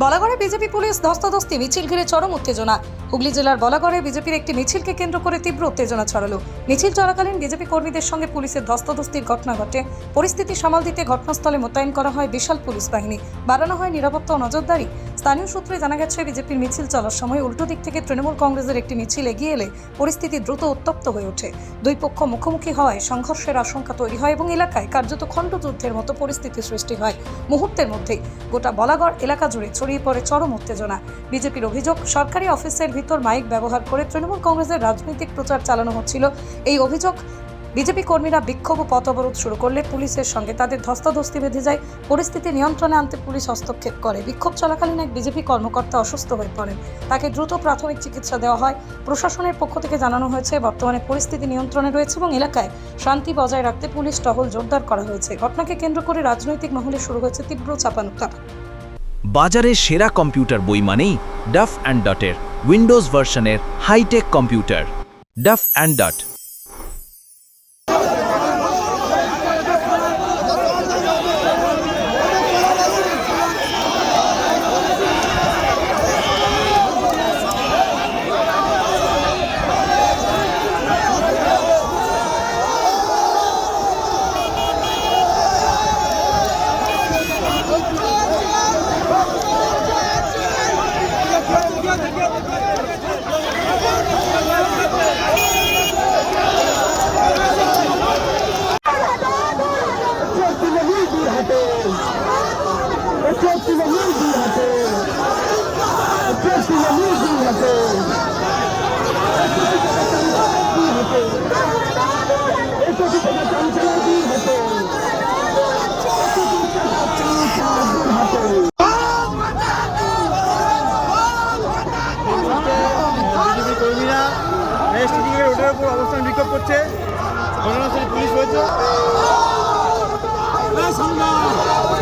বলাগড়ে BJP police ধস্তাধস্তি, মিছিল ঘিরে চরম উত্তেজনা। হুগলি জেলার বলাগড়ে বিজেপির একটি মিছিলকে কেন্দ্র করে তীব্র উত্তেজনা ছড়ালো। মিছিল চলাকালীন বিজেপি কর্মীদের সঙ্গে পুলিশের ধস্তাধস্তির ঘটনা ঘটে। পরিস্থিতি সামাল দিতে ঘটনাস্থলে মোতায়েন করা হয় বিশাল পুলিশ বাহিনী। বাড়ানো হয় নিরাপত্তা ও নজরদারি। স্থানীয় সূত্রে জানা গেছে, বিজেপির মিছিল চলার সময় উল্টো দিক থেকে তৃণমূল কংগ্রেসের একটি মিছিল এগিয়ে এলে পরিস্থিতি দ্রুত উত্তপ্ত হয়ে ওঠে। দুই পক্ষ মুখোমুখি হওয়ায় সংঘর্ষের আশঙ্কা তৈরি হয় এবং এলাকায় কার্যত খণ্ডযুদ্ধের মতো পরিস্থিতি সৃষ্টি হয়। মুহূর্তের মধ্যেই গোটা বলাগড় এলাকা জুড়ে ছড়িয়ে পড়ে চরম উত্তেজনা। বিজেপির অভিযোগ, সরকারি অফিসের ভিতর মাইক ব্যবহার করে তৃণমূল কংগ্রেসের রাজনৈতিক প্রচার চালানো হচ্ছিল। এই অভিযোগ বিজেপি কর্মীরা বিক্ষোভ ও পথ অবরোধ শুরু করলে পুলিশের সঙ্গে তাদের ধস্তাধস্তি বেঁধে যায়। পরিস্থিতি নিয়ন্ত্রণে আনতে পুলিশ হস্তক্ষেপ করে। বিক্ষোভ চলাকালীন এক বিজেপি কর্মকর্তা অসুস্থ হয়ে পড়েন। তাকে দ্রুত প্রাথমিক চিকিৎসা দেওয়া হয়। প্রশাসনের পক্ষ থেকে জানানো হয়েছে, বর্তমানে পরিস্থিতি নিয়ন্ত্রণে রয়েছে এবং এলাকায় শান্তি বজায় রাখতে পুলিশ টহল জোরদার করা হয়েছে। ঘটনাকে কেন্দ্র করে রাজনৈতিক মহলে শুরু হয়েছে তীব্র চাপানুতাপ বাজারে সেরা কম্পিউটার বই মানেই ডাফ অ্যান্ড ডটের উইন্ডোজ ভার্সনের hitech computer. Duff and Dot BJP কর্মীরা ম্যাজিস্ট্রেটের রোডের উপর অবস্থান বিক্ষোভ করছে ঘটনাস্থলে পুলিশ রয়েছে 나 성당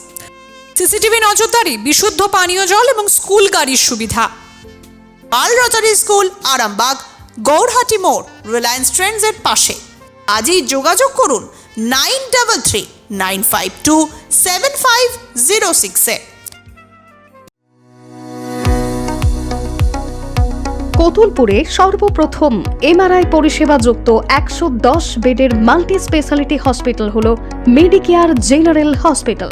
সিসিটিভি নজরদারি, বিশুদ্ধ পানীয় জল এবং স্কুল গাড়ির সুবিধা। Pearl Rosary School, Arambagh, Gourhati মোড়, রিলায়েন্স ট্রেন্ডসের পাশে। আজই যোগাযোগ করুন nine double three, nine five two, seven five zero সিক্সে কতুলপুরে সর্বপ্রথম এমআরআই পরিষেবা যুক্ত একশো দশ বেডের মাল্টি স্পেশালিটি হসপিটাল হল মেডিকেয়ার জেনারেল হসপিটাল।